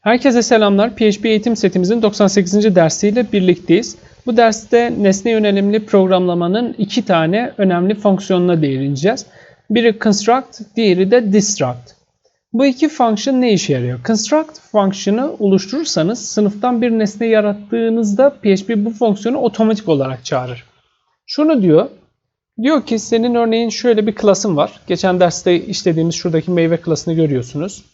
Herkese selamlar. PHP eğitim setimizin 98. dersiyle birlikteyiz. Bu derste nesne yönelimli programlamanın iki tane önemli fonksiyonuna değineceğiz. Biri construct, diğeri de destruct. Bu iki function ne işe yarıyor? Construct fonksiyonu oluşturursanız sınıftan bir nesne yarattığınızda PHP bu fonksiyonu otomatik olarak çağırır. Şunu diyor. Diyor ki senin örneğin şöyle bir klasın var. Geçen derste işlediğimiz şuradaki meyve klasını görüyorsunuz.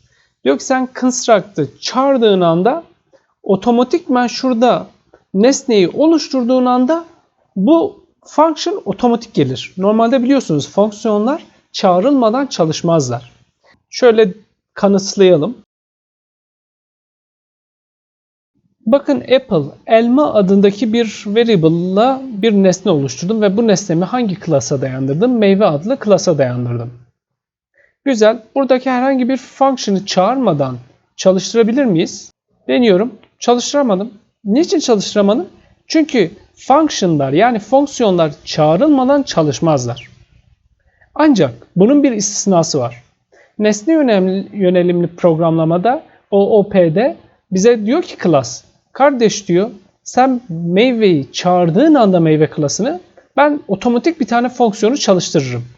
Diyor ki sen construct'ı çağırdığın anda otomatikman şurada nesneyi oluşturduğun anda bu function otomatik gelir. Normalde biliyorsunuz fonksiyonlar çağrılmadan çalışmazlar. Şöyle kanıtlayalım. Bakın Apple elma adındaki bir variable'la bir nesne oluşturdum ve bu nesnemi hangi klasa dayandırdım? Meyve adlı klasa dayandırdım. Güzel. Buradaki herhangi bir function'ı çağırmadan çalıştırabilir miyiz? Deniyorum. Çalıştıramadım. Niçin çalıştıramadım? Çünkü function'lar yani fonksiyonlar çağrılmadan çalışmazlar. Ancak bunun bir istisnası var. Nesne yönelimli programlamada OOP'de bize diyor ki class, kardeş diyor sen meyveyi çağırdığın anda meyve klasını ben otomatik bir tane fonksiyonu çalıştırırım.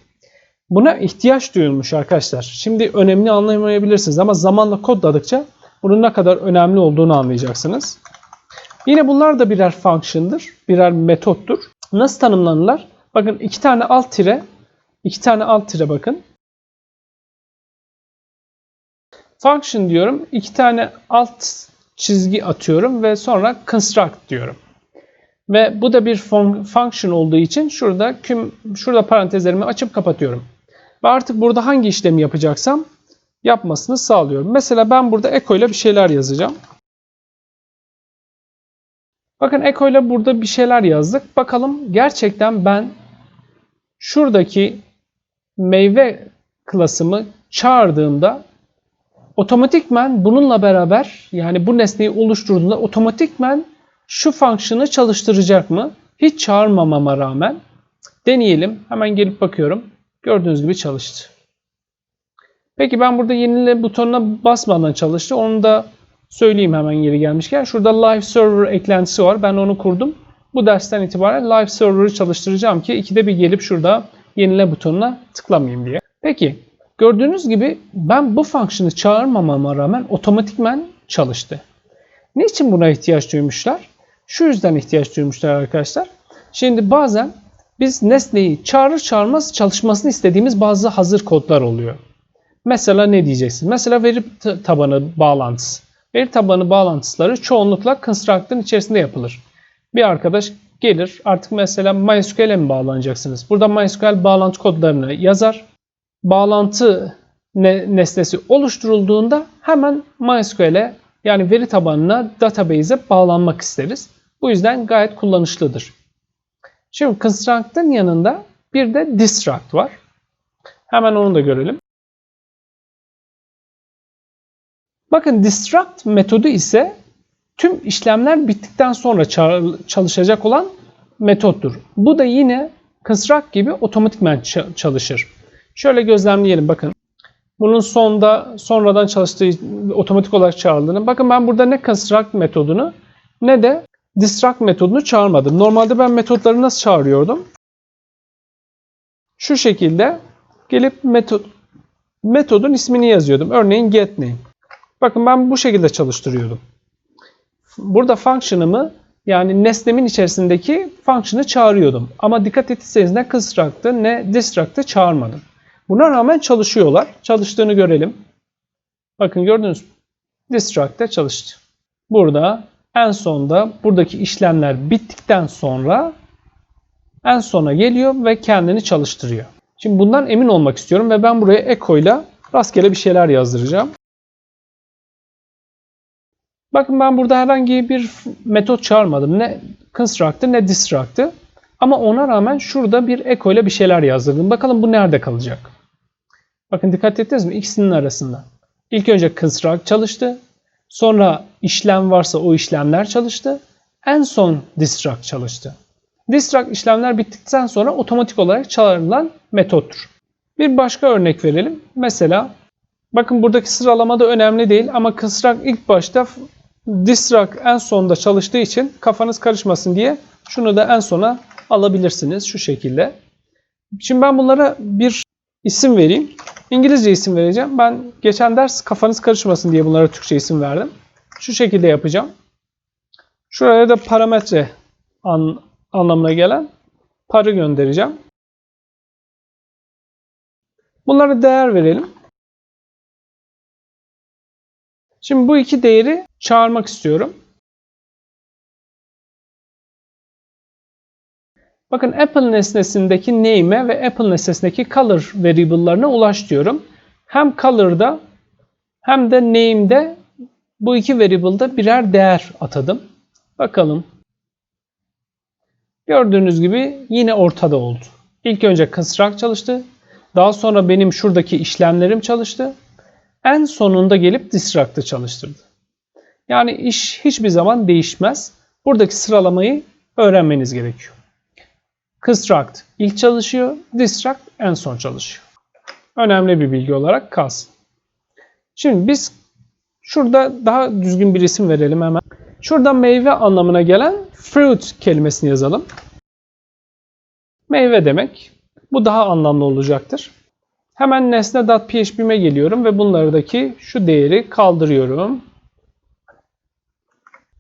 Buna ihtiyaç duyulmuş arkadaşlar. Şimdi önemli anlayamayabilirsiniz ama zamanla kodladıkça bunun ne kadar önemli olduğunu anlayacaksınız. Yine bunlar da birer function'dır, birer metottur. Nasıl tanımlanırlar? Bakın iki tane alt tire, iki tane alt tire bakın. Function diyorum, iki tane alt çizgi atıyorum ve sonra construct diyorum. Ve bu da bir function olduğu için şurada küm, şurada parantezlerimi açıp kapatıyorum. Ve artık burada hangi işlemi yapacaksam yapmasını sağlıyorum. Mesela ben burada echo ile bir şeyler yazacağım. Bakın echo ile burada bir şeyler yazdık. Bakalım gerçekten ben şuradaki meyve klasımı çağırdığımda otomatikmen bununla beraber yani bu nesneyi oluşturduğunda otomatikmen şu fonksiyonu çalıştıracak mı? Hiç çağırmamama rağmen deneyelim. Hemen gelip bakıyorum. Gördüğünüz gibi çalıştı. Peki ben burada yenile butonuna basmadan çalıştı. Onu da söyleyeyim hemen yeri gelmişken. Şurada Live Server eklentisi var. Ben onu kurdum. Bu dersten itibaren Live Server'ı çalıştıracağım ki ikide bir gelip şurada yenile butonuna tıklamayayım diye. Peki gördüğünüz gibi ben bu fonksiyonu çağırmamama rağmen otomatikmen çalıştı. Niçin buna ihtiyaç duymuşlar? Şu yüzden ihtiyaç duymuşlar arkadaşlar. Şimdi bazen biz nesneyi çağırır çağırmaz çalışmasını istediğimiz bazı hazır kodlar oluyor. Mesela ne diyeceksin? Mesela veri tabanı bağlantısı. Veri tabanı bağlantısları çoğunlukla construct'ın içerisinde yapılır. Bir arkadaş gelir artık mesela MySQL'e mi bağlanacaksınız? Burada MySQL bağlantı kodlarını yazar. Bağlantı nesnesi oluşturulduğunda hemen MySQL'e yani veri tabanına database'e bağlanmak isteriz. Bu yüzden gayet kullanışlıdır. Şimdi construct'ın yanında bir de destruct var. Hemen onu da görelim. Bakın destruct metodu ise tüm işlemler bittikten sonra çalışacak olan metottur. Bu da yine construct gibi otomatikman çalışır. Şöyle gözlemleyelim bakın. Bunun sonda sonradan çalıştığı otomatik olarak çağrıldığını. Bakın ben burada ne construct metodunu ne de destruct metodunu çağırmadım. Normalde ben metotları nasıl çağırıyordum? Şu şekilde gelip metod metodun ismini yazıyordum. Örneğin getName. Bakın ben bu şekilde çalıştırıyordum. Burada function'ımı yani nesnemin içerisindeki function'ı çağırıyordum. Ama dikkat etseniz ne construct'ı ne destruct'ı çağırmadım. Buna rağmen çalışıyorlar. Çalıştığını görelim. Bakın gördünüz mü? Destruct'te çalıştı. Burada en sonda buradaki işlemler bittikten sonra en sona geliyor ve kendini çalıştırıyor. Şimdi bundan emin olmak istiyorum ve ben buraya echo ile rastgele bir şeyler yazdıracağım. Bakın ben burada herhangi bir metot çağırmadım. Ne construct'ı ne destruct'ı. Ama ona rağmen şurada bir echo ile bir şeyler yazdırdım. Bakalım bu nerede kalacak? Bakın dikkat ettiniz mi? İkisinin arasında. İlk önce construct çalıştı. Sonra işlem varsa o işlemler çalıştı. En son destruct çalıştı. Destruct işlemler bittikten sonra otomatik olarak çağrılan metottur. Bir başka örnek verelim. Mesela Bakın buradaki sıralama da önemli değil ama kısrak ilk başta disrak en sonda çalıştığı için kafanız karışmasın diye şunu da en sona alabilirsiniz şu şekilde. Şimdi ben bunlara bir isim vereyim. İngilizce isim vereceğim. Ben geçen ders kafanız karışmasın diye bunlara Türkçe isim verdim. Şu şekilde yapacağım. Şuraya da parametre an, anlamına gelen parı göndereceğim. Bunlara değer verelim. Şimdi bu iki değeri çağırmak istiyorum. Bakın Apple nesnesindeki name'e ve Apple nesnesindeki color variable'larına ulaş diyorum. Hem color'da hem de name'de bu iki variable'da birer değer atadım. Bakalım. Gördüğünüz gibi yine ortada oldu. İlk önce construct çalıştı. Daha sonra benim şuradaki işlemlerim çalıştı. En sonunda gelip distract'ı çalıştırdı. Yani iş hiçbir zaman değişmez. Buradaki sıralamayı öğrenmeniz gerekiyor. Construct ilk çalışıyor, distract en son çalışıyor. Önemli bir bilgi olarak kalsın. Şimdi biz şurada daha düzgün bir isim verelim hemen. Şurada meyve anlamına gelen fruit kelimesini yazalım. Meyve demek. Bu daha anlamlı olacaktır. Hemen nesne.php'me geliyorum ve bunlardaki şu değeri kaldırıyorum.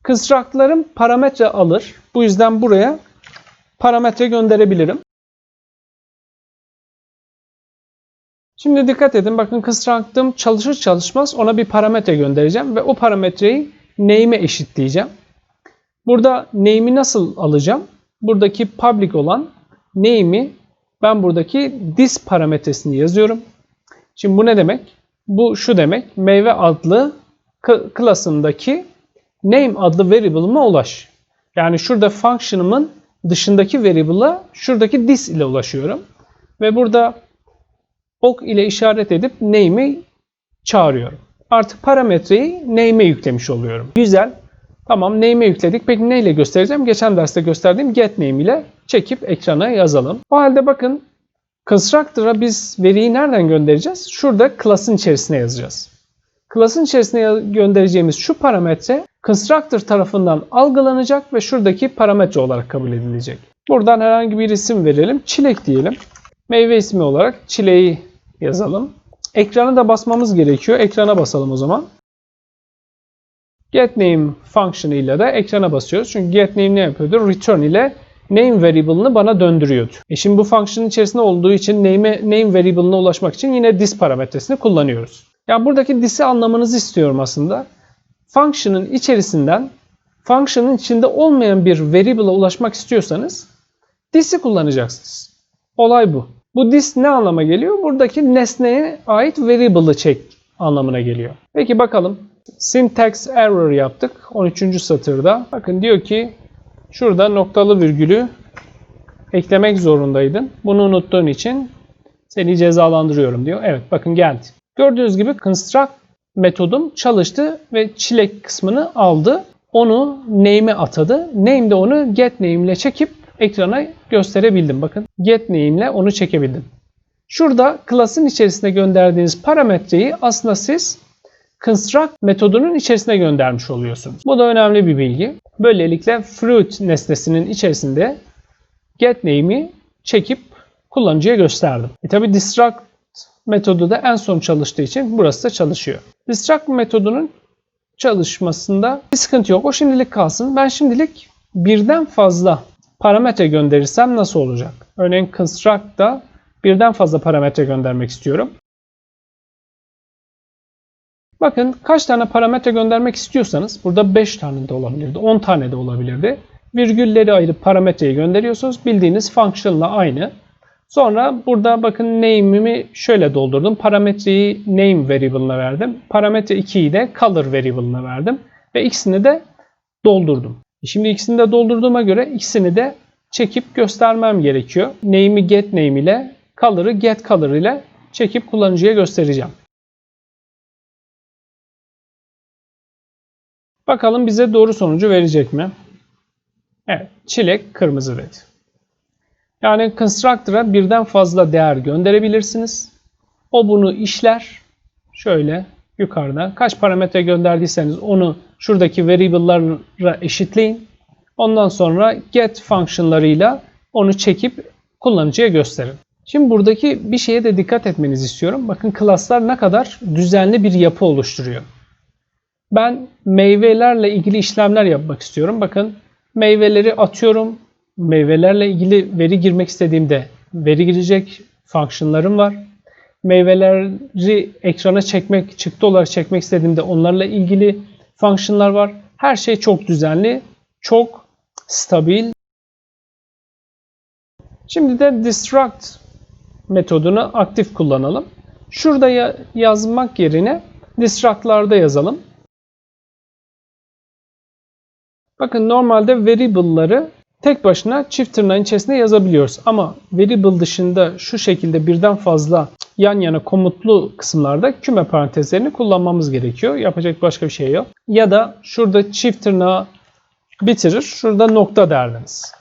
Construct'larım parametre alır. Bu yüzden buraya parametre gönderebilirim. Şimdi dikkat edin. Bakın construct'ım çalışır çalışmaz ona bir parametre göndereceğim ve o parametreyi name'e eşitleyeceğim. Burada name'i nasıl alacağım? Buradaki public olan name'i ben buradaki this parametresini yazıyorum. Şimdi bu ne demek? Bu şu demek. Meyve adlı klasındaki name adlı variable'ıma ulaş. Yani şurada function'ımın dışındaki variable'a şuradaki this ile ulaşıyorum. Ve burada ok ile işaret edip name'i çağırıyorum. Artık parametreyi name'e yüklemiş oluyorum. Güzel. Tamam name'e yükledik. Peki neyle göstereceğim? Geçen derste gösterdiğim get name ile çekip ekrana yazalım. O halde bakın constructor'a biz veriyi nereden göndereceğiz? Şurada class'ın içerisine yazacağız. Class'ın içerisine göndereceğimiz şu parametre constructor tarafından algılanacak ve şuradaki parametre olarak kabul edilecek. Buradan herhangi bir isim verelim. Çilek diyelim. Meyve ismi olarak çileği yazalım. Ekrana da basmamız gerekiyor. Ekrana basalım o zaman. GetName function ile de ekrana basıyoruz. Çünkü getName ne yapıyordu? Return ile name variable'ını bana döndürüyordu. E şimdi bu function'ın içerisinde olduğu için name, name variable'ına ulaşmak için yine this parametresini kullanıyoruz. Yani buradaki this'i anlamanızı istiyorum aslında. Function'ın içerisinden function'ın içinde olmayan bir variable'a ulaşmak istiyorsanız this'i kullanacaksınız. Olay bu. Bu this ne anlama geliyor? Buradaki nesneye ait variable'ı çek anlamına geliyor. Peki bakalım. Syntax error yaptık. 13. satırda. Bakın diyor ki şurada noktalı virgülü eklemek zorundaydın. Bunu unuttuğun için seni cezalandırıyorum diyor. Evet bakın geldi. Gördüğünüz gibi construct metodum çalıştı ve çilek kısmını aldı. Onu name'e atadı. Name de onu get name ile çekip ekrana gösterebildim. Bakın get name onu çekebildim. Şurada class'ın içerisine gönderdiğiniz parametreyi aslında siz construct metodunun içerisine göndermiş oluyorsunuz. Bu da önemli bir bilgi. Böylelikle fruit nesnesinin içerisinde get name'i çekip kullanıcıya gösterdim. E tabi distract metodu da en son çalıştığı için burası da çalışıyor. Distract metodunun çalışmasında bir sıkıntı yok. O şimdilik kalsın. Ben şimdilik birden fazla parametre gönderirsem nasıl olacak? Örneğin construct'ta birden fazla parametre göndermek istiyorum. Bakın kaç tane parametre göndermek istiyorsanız burada 5 tane de olabilirdi, 10 tane de olabilirdi. Virgülleri ayırıp parametreyi gönderiyorsunuz. Bildiğiniz function'la aynı. Sonra burada bakın name'imi şöyle doldurdum. Parametreyi name variable'ına verdim. Parametre 2'yi de color variable'ına verdim. Ve ikisini de doldurdum. Şimdi ikisini de doldurduğuma göre ikisini de çekip göstermem gerekiyor. Name'i get name ile color'ı get color ile çekip kullanıcıya göstereceğim. Bakalım bize doğru sonucu verecek mi? Evet, çilek kırmızı dedi. Yani constructor'a birden fazla değer gönderebilirsiniz. O bunu işler. şöyle yukarıda kaç parametre gönderdiyseniz onu şuradaki variable'lara eşitleyin. Ondan sonra get fonksiyonlarıyla onu çekip kullanıcıya gösterin. Şimdi buradaki bir şeye de dikkat etmenizi istiyorum. Bakın klaslar ne kadar düzenli bir yapı oluşturuyor. Ben meyvelerle ilgili işlemler yapmak istiyorum. Bakın meyveleri atıyorum. Meyvelerle ilgili veri girmek istediğimde veri girecek fonksiyonlarım var. Meyveleri ekrana çekmek, çıktı olarak çekmek istediğimde onlarla ilgili fonksiyonlar var. Her şey çok düzenli, çok stabil. Şimdi de distract metodunu aktif kullanalım. Şurada ya- yazmak yerine distract'larda yazalım. Bakın normalde variable'ları tek başına çift tırnağın içerisinde yazabiliyoruz. Ama variable dışında şu şekilde birden fazla yan yana komutlu kısımlarda küme parantezlerini kullanmamız gerekiyor. Yapacak başka bir şey yok. Ya da şurada çift tırnağı bitirir, şurada nokta derdiniz.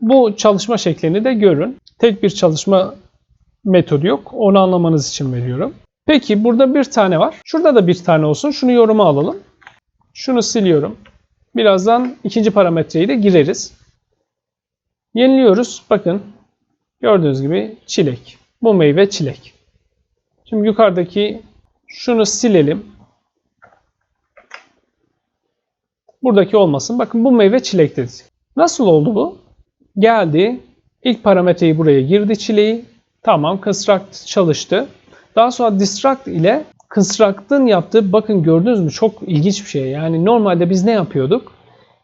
Bu çalışma şeklini de görün. Tek bir çalışma metodu yok. Onu anlamanız için veriyorum. Peki burada bir tane var. Şurada da bir tane olsun. Şunu yoruma alalım. Şunu siliyorum. Birazdan ikinci parametreyi de gireriz. Yeniliyoruz. Bakın gördüğünüz gibi çilek. Bu meyve çilek. Şimdi yukarıdaki şunu silelim. Buradaki olmasın. Bakın bu meyve çilek dedi. Nasıl oldu bu? Geldi. İlk parametreyi buraya girdi çileği. Tamam construct çalıştı. Daha sonra distract ile construct'ın yaptığı bakın gördünüz mü çok ilginç bir şey. Yani normalde biz ne yapıyorduk?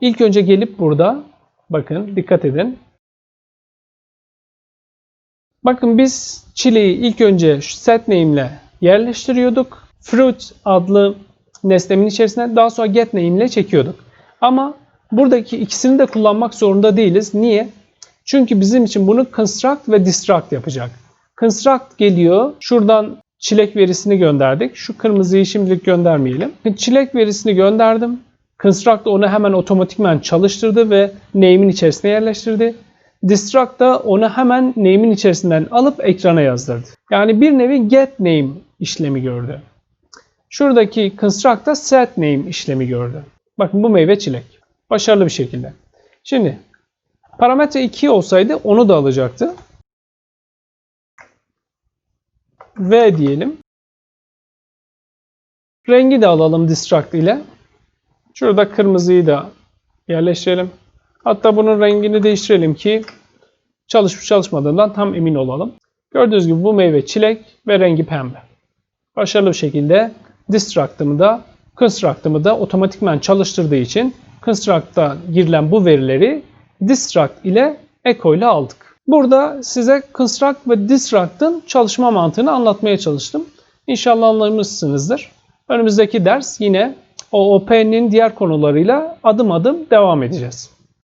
İlk önce gelip burada bakın dikkat edin. Bakın biz çileği ilk önce set name ile yerleştiriyorduk. Fruit adlı nesnemin içerisine daha sonra get name ile çekiyorduk. Ama buradaki ikisini de kullanmak zorunda değiliz. Niye? Çünkü bizim için bunu construct ve distract yapacak. Construct geliyor. Şuradan çilek verisini gönderdik. Şu kırmızıyı şimdilik göndermeyelim. Çilek verisini gönderdim. Construct onu hemen otomatikman çalıştırdı ve name'in içerisine yerleştirdi. Distract da onu hemen name'in içerisinden alıp ekrana yazdırdı. Yani bir nevi get name işlemi gördü. Şuradaki construct da set name işlemi gördü. Bakın bu meyve çilek. Başarılı bir şekilde. Şimdi parametre 2 olsaydı onu da alacaktı. V diyelim. Rengi de alalım distract ile. Şurada kırmızıyı da yerleştirelim. Hatta bunun rengini değiştirelim ki çalışıp çalışmadığından tam emin olalım. Gördüğünüz gibi bu meyve çilek ve rengi pembe. Başarılı bir şekilde distract'ımı da construct'ımı da otomatikman çalıştırdığı için construct'ta girilen bu verileri distract ile echo ile aldık. Burada size construct ve distract'ın çalışma mantığını anlatmaya çalıştım. İnşallah anlamışsınızdır. Önümüzdeki ders yine OOP'nin diğer konularıyla adım adım devam edeceğiz.